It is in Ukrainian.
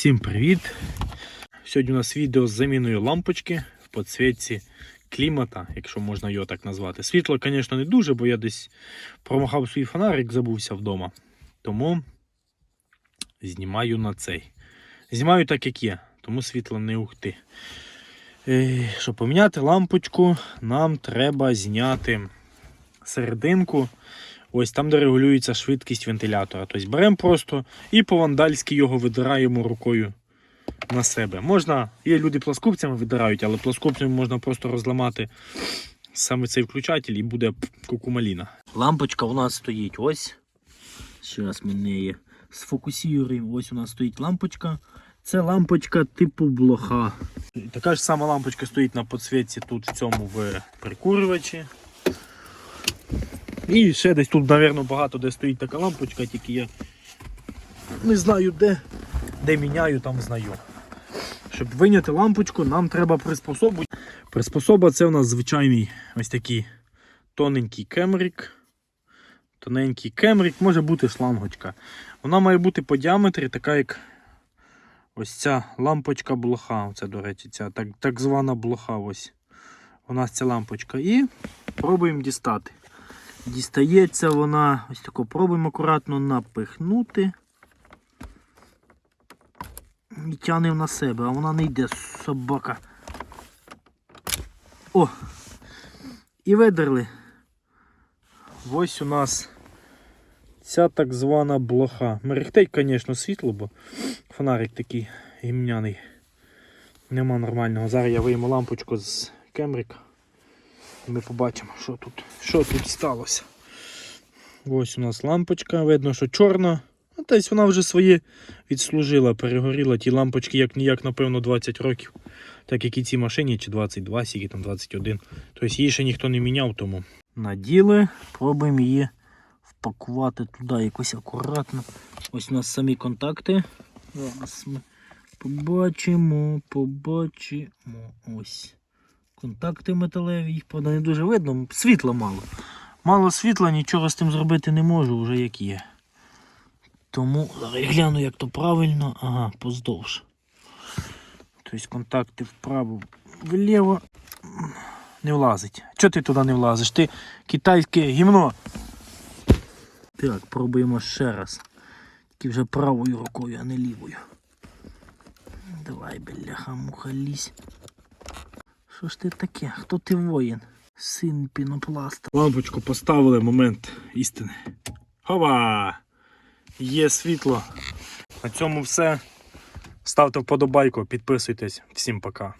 Всім привіт! Сьогодні у нас відео з заміною лампочки в підсвітці клімата, якщо можна його так назвати. Світло, звісно, не дуже, бо я десь промахав свій фонарик, забувся вдома. Тому знімаю на цей. Знімаю так, як є, тому світло не ухти. Е, Щоб поміняти лампочку, нам треба зняти серединку. Ось там, де регулюється швидкість вентилятора. Тобто беремо просто і по-вандальськи його видираємо рукою на себе. Можна, є люди плоскопцями видирають, але плоскопцями можна просто розламати саме цей включатель і буде кукумаліна. Лампочка у нас стоїть ось. Зараз ми неї сфокусуємо. Ось у нас стоїть лампочка. Це лампочка типу блоха. Така ж сама лампочка стоїть на підсвітці тут в цьому в прикурювачі. І ще десь тут, мабуть, багато де стоїть така лампочка, тільки я не знаю де, де міняю, там знаю. Щоб виняти лампочку, нам треба приспособу. Приспособа це у нас звичайний ось такий тоненький кемрик. Тоненький кемрик, може бути шлангочка. Вона має бути по діаметрі, така як ось ця лампочка блоха. Оце, до речі, ця так, так звана блоха. ось. У нас ця лампочка. І пробуємо дістати. Дістається вона, ось тако пробуємо акуратно напихнути. І тягнемо на себе, а вона не йде, собака. О! І видерли. Ось у нас ця так звана блоха. Мерехтить, звісно, світло, бо фонарик такий гімняний. Нема нормального. Зараз я вийму лампочку з кемрика. Ми побачимо, що тут, що тут сталося. Ось у нас лампочка, видно, що чорна. Ну, тобто вона вже своє відслужила, перегоріла. Ті лампочки, як ніяк, напевно, 20 років. Так як і цій машині, чи 22, скільки там 21. Тобто її ще ніхто не міняв, тому. Наділи, пробуємо її впакувати туди якось акуратно. Ось у нас самі контакти. Зараз ми побачимо, побачимо. Ось. Контакти металеві, їх правда не дуже видно, світла мало. Мало світла, нічого з тим зробити не можу, вже як є. Тому зараз я гляну, як то правильно. Ага, поздовж. Тобто контакти вправо, вліво. Не влазить. Чого ти туди не влазиш? Ти китайське гімно. Так, пробуємо ще раз. Тільки вже правою рукою, а не лівою. Давай, бляха, муха, лізь. Що ж ти таке? Хто ти воїн? Син пінопласта. Лампочку поставили момент істини. Хова! Є світло. На цьому все. Ставте вподобайку, підписуйтесь. Всім пока.